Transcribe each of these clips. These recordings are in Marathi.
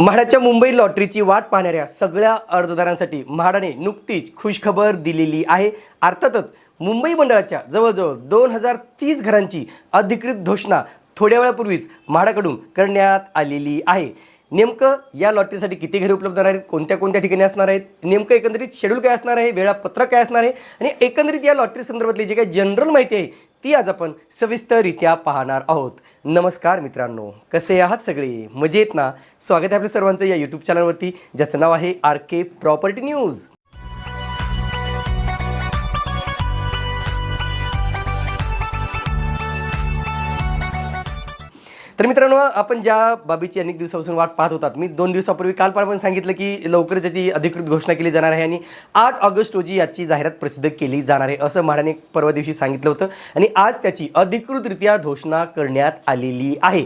म्हाडाच्या मुंबई लॉटरीची वाट पाहणाऱ्या सगळ्या अर्जदारांसाठी म्हाडाने नुकतीच खुशखबर दिलेली आहे. अर्थातच मुंबई मंडळाच्या जवळजवळ दोन हजार तीस घरांची अधिकृत घोषणा थोड्या वेळापूर्वीच म्हाडाकडून करण्यात आलेली आहे. नेमकं या लॉटरीसाठी किती घरे उपलब्ध होणार आहेत? कोणत्या कोणत्या ठिकाणी असणार आहेत? नेमकं एकंदरीत शेड्यूल काय असणार आहे? वेळापत्रक काय असणार आहे? आणि एकंदरीत या लॉटरी संदर्भातली जी काही जनरल माहिती आहे ती आज आपण सविस्तररित्या पाहणार आहोत. नमस्कार मित्रांनो कसे आहात सगळे? मजेत ना? स्वागत आहे आपल्या सर्वांचं या यूट्यूब चॅनलवरती ज्याचं नाव आहे आर के प्रॉपर्टी न्यूज. तर मित्रांनो आपण ज्या बाबीची अनेक दिवसापासून वाट पाहत होतात मी दोन दिवसापूर्वी काल पण आपण सांगितलं की लवकरच याची अधिकृत घोषणा केली जाणार आहे आणि आठ ऑगस्ट रोजी याची जाहिरात प्रसिद्ध केली जाणार आहे असं म्हाडाने परवा दिवशी सांगितलं होतं आणि आज त्याची अधिकृतरित्या घोषणा करण्यात आलेली आहे.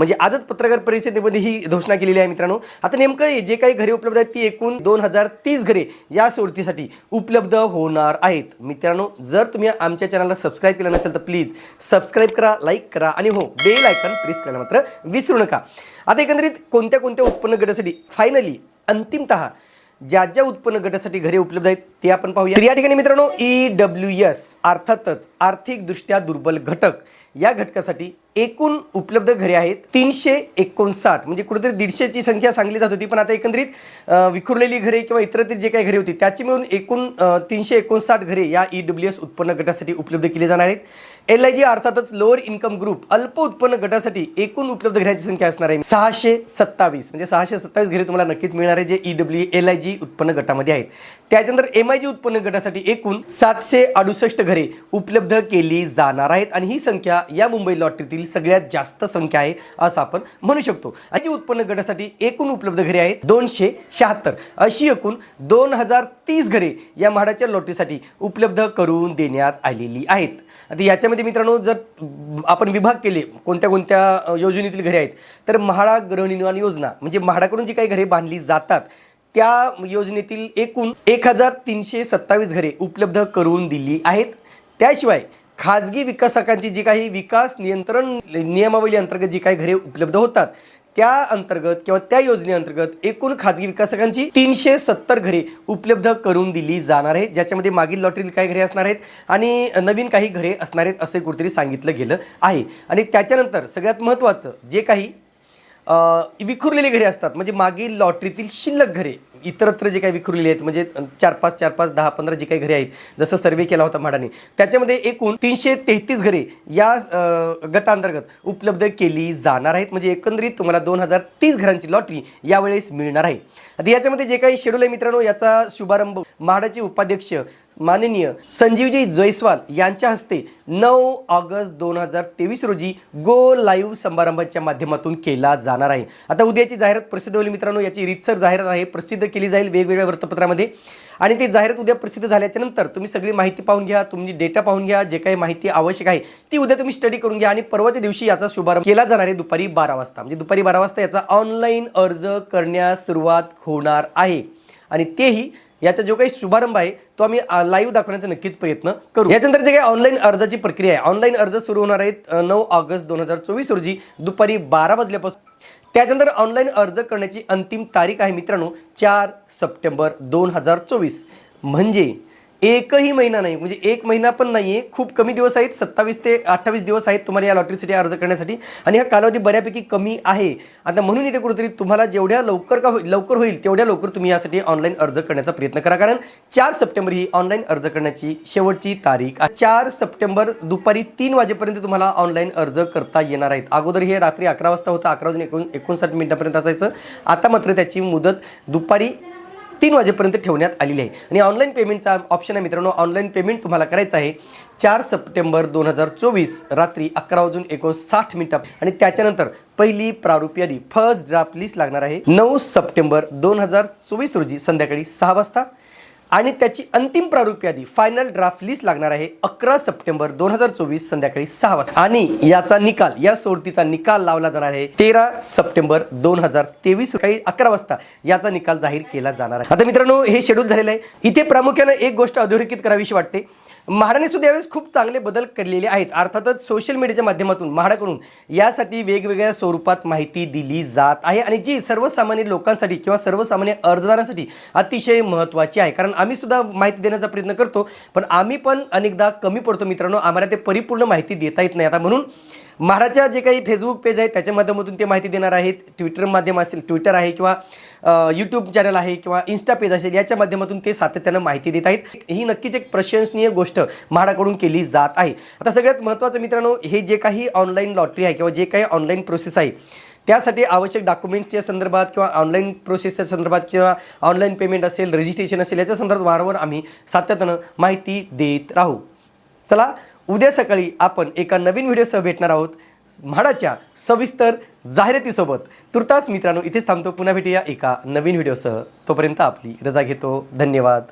म्हणजे आजच पत्रकार परिषदेमध्ये ही घोषणा केलेली आहे मित्रांनो. आता नेमकं जे काही घरे उपलब्ध आहेत ती एकूण दोन हजार तीस घरे या सोडतीसाठी उपलब्ध होणार आहेत. मित्रांनो जर तुम्ही आमच्या चॅनलला सबस्क्राईब केलं नसेल तर प्लीज सबस्क्राईब करा लाईक करा आणि हो बेल आयकन प्रेस करायला मात्र विसरू नका. आता एकंदरीत कोणत्या कोणत्या उत्पन्न गटासाठी फायनली अंतिमतः ज्या ज्या उत्पन्न गटासाठी घरे उपलब्ध आहेत ते आपण पाहूया. या ठिकाणी मित्रांनो ई डब्ल्यू एस अर्थातच आर्थिकदृष्ट्या दुर्बल घटक. या घटकासाठी एकूण उपलब्ध घरे आहेत. तीनशे एकोणसाठ म्हणजे कुठेतरी दीडशेची संख्या सांगली जात होती पण आता एकंदरीत विखुरलेली घरे किंवा इतरत्र जे काही घरे होती त्याची मिळून एकूण तीनशे एकोणसाठ घरे या ई डब्ल्यू एस उत्पन्न गटासाठी उपलब्ध केली जाणार आहेत. एल आय जी अर्थातच लोअर इन्कम ग्रुप अल्प उत्पन्न गटासाठी एकूण उपलब्ध घरांची संख्या असणार आहे. सहाशे सत्तावीस म्हणजे सहाशे सत्तावीस घरे तुम्हाला नक्कीच मिळणार आहे जे E W L I G उत्पन्न गटामध्ये आहेत. त्याच्यानंतर एम आय जी उत्पन्न गटासाठी एकूण सातशे अडुसष्ट घरे उपलब्ध केली जाणार आहेत आणि ही संख्या या मुंबई लॉटरीतील सगळ्यात जास्त संख्या आहे असं आपण म्हणू शकतो. आणि उत्पन्न गटासाठी एकूण उपलब्ध घरे आहेत दोनशे शहात्तर. अशी एकूण दोन हजार तीस घरे या म्हाडाच्या लॉटरीसाठी उपलब्ध करून देण्यात आलेली आहेत. आता याच्यामध्ये मित्रांनो जर आपण विभाग केले कोणत्या कोणत्या योजनेतील घरे आहेत तर म्हाडा गृहनिर्माण योजना म्हणजे म्हाडाकडून जी काही घरे बांधली जातात त्या योजनेतील एकूण एक हजार तीनशे सत्तावीस घरे उपलब्ध करून दिली आहेत. त्याशिवाय खाजगी विकासकांची जी काही विकास नियंत्रण नियमावली अंतर्गत जी काही घरे उपलब्ध होतात त्या अंतर्गत किंवा त्या योजनेअंतर्गत एकूण खाजगी विकासकांची तीनशे सत्तर घरे उपलब्ध करून दिली जाणार आहेत ज्याच्यामध्ये मागील लॉटरीतील काही घरे असणार आहेत आणि नवीन काही घरे असणार आहेत असे कुठेतरी सांगितलं गेलं आहे. आणि त्याच्यानंतर सगळ्यात महत्त्वाचं जे काही विखुरलेली घरे असतात म्हणजे मागील लॉटरीतील शिल्लक घरे इतरत्र जे काही विखुरलेली आहेत म्हणजे चार पाच चार पाच दहा पंधरा जे काही घरे आहेत जसं सर्वे केला होता म्हाडाने त्याच्यामध्ये एकूण तीनशे तेहतीस घरे या गटांतर्गत उपलब्ध केली जाणार आहेत. म्हणजे एकंदरीत तुम्हाला दोन हजार तीस घरांची लॉटरी यावेळेस मिळणार आहे. आता याच्यामध्ये जे काही शेड्यूल आहे मित्रांनो याचा शुभारंभ म्हाडाचे उपाध्यक्ष माननीय संजीवजी जयस्वाल यांच्या हस्ते नऊ ऑगस्ट दोन हजार तेवीस रोजी गो लाईव्ह समारंभाच्या माध्यमातून केला जाणार आहे. आता उद्याची जाहिरात प्रसिद्ध होईल मित्रांनो याची रीतसर जाहिरात आहे प्रसिद्ध केली जाईल वेगवेगळ्या वृत्तपत्रामध्ये. आणि ती जाहिरात उद्या प्रसिद्ध झाल्याच्यानंतर तुम्ही सगळी माहिती पाहून घ्या तुमची डेटा पाहून घ्या जे काही माहिती आवश्यक आहे ती उद्या तुम्ही स्टडी करून घ्या आणि परवाच्या दिवशी याचा शुभारंभ केला जाणार आहे दुपारी बारा वाजता. म्हणजे दुपारी बारा वाजता याचा ऑनलाईन अर्ज करण्यास सुरुवात होणार आहे. आणि तेही याचा जो काही शुभारंभ आहे तो आम्ही लाईव्ह दाखवण्याचा नक्कीच प्रयत्न करू. याच्यानंतर जे काही ऑनलाईन अर्जाची प्रक्रिया आहे ऑनलाईन अर्ज सुरू होणार आहेत नऊ ऑगस्ट दोन हजार चोवीस रोजी दुपारी बारा वाजल्यापासून. त्याच्यानंतर ऑनलाईन अर्ज करण्याची अंतिम तारीख आहे मित्रांनो चार सप्टेंबर दोन हजार चोवीस. म्हणजे एकही महिना नाही म्हणजे एक महिना पण नाही आहे खूप कमी दिवस आहेत सत्तावीस ते अठ्ठावीस दिवस आहेत तुम्हाला या लॉटरीसाठी अर्ज करण्यासाठी. आणि हा कालावधी बऱ्यापैकी कमी आहे. आता म्हणून इथे कुठेतरी तुम्हाला जेवढ्या लवकर का होईल लवकर होईल तेवढ्या लवकर तुम्ही यासाठी ऑनलाईन अर्ज करण्याचा प्रयत्न करा. कारण चार सप्टेंबर ही ऑनलाईन अर्ज करण्याची शेवटची तारीख आहे. चार सप्टेंबर दुपारी तीन वाजेपर्यंत तुम्हाला ऑनलाईन अर्ज करता येणार आहेत. अगोदर हे रात्री अकरा वाजता होतं अकरा वाजून एकोण एकोणसाठ मिनिटापर्यंत असायचं. आता मात्र त्याची मुदत दुपारी तीन वाजेपर्यंत ठेवण्यात आलेली आहे. आणि ऑनलाईन पेमेंटचा ऑप्शन आहे मित्रांनो. ऑनलाईन पेमेंट तुम्हाला करायचं आहे. चार सप्टेंबर दोन हजार चोवीस रात्री अकरा वाजून एकोणसाठ मिनिटा. आणि त्याच्यानंतर पहिली प्रारूप यादी फर्स्ट ड्राफ्ट लिस्ट लागणार आहे. नऊ सप्टेंबर दोन हजार चोवीस रोजी संध्याकाळी सहा वाजता. आणि त्याची अंतिम प्रारूप यादी फायनल ड्राफ्ट लिस्ट लागणार आहे अकरा सप्टेंबर दोन हजार चोवीस संध्याकाळी सहा वाजता. आणि याचा निकाल या सोडतीचा निकाल लावला जाणार आहे तेरा सप्टेंबर दोन हजार तेवीस सकाळी अकरा वाजता. याचा निकाल जाहीर केला जाणार आहे. आता मित्रांनो हे शेड्यूल झालेलं आहे. इथे प्रामुख्यानं एक गोष्ट अधोरेखित करावीशी वाटते. म्हाडाने सुद्धा यावेळेस खूप चांगले बदल केलेले आहेत. अर्थातच सोशल मीडियाच्या माध्यमातून म्हाडाकडून यासाठी वेगवेगळ्या स्वरूपात माहिती दिली जात आहे. आणि जी सर्वसामान्य लोकांसाठी किंवा सर्वसामान्य अर्जदारांसाठी अतिशय महत्त्वाची आहे. कारण आम्ही सुद्धा माहिती देण्याचा प्रयत्न करतो पण आम्ही पण अनेकदा कमी पडतो मित्रांनो. आम्हाला ते परिपूर्ण माहिती देता येत नाही. आता म्हणून म्हाडाच्या जे काही फेसबुक पेज आहे त्याच्या माध्यमातून ते माहिती देणार आहेत. ट्विटर माध्यम असेल ट्विटर आहे किंवा यूट्यूब चॅनल आहे किंवा इन्स्टा पेज असेल याच्या माध्यमातून ते सातत्यानं माहिती देत आहेत. ही नक्कीच एक प्रशंसनीय गोष्ट म्हाडाकडून केली जात आहे. आता सगळ्यात महत्त्वाचं मित्रांनो हे जे काही ऑनलाईन लॉटरी आहे किंवा जे काही ऑनलाईन प्रोसेस आहे त्यासाठी आवश्यक डॉक्युमेंटच्या संदर्भात किंवा ऑनलाईन प्रोसेसच्या संदर्भात किंवा ऑनलाईन पेमेंट असेल रजिस्ट्रेशन असेल याच्या संदर्भात वारंवार आम्ही सातत्यानं माहिती देत राहू. चला उद्या सकाळी आपण एका नवीन व्हिडिओसह भेटणार आहोत म्हाडाच्या सविस्तर जाहिरातीसोबत. तुर्तास मित्रांनो इथेच थांबतो. पुन्हा भेटूया एका नवीन व्हिडिओसह. तोपर्यंत आपली रजा घेतो. धन्यवाद.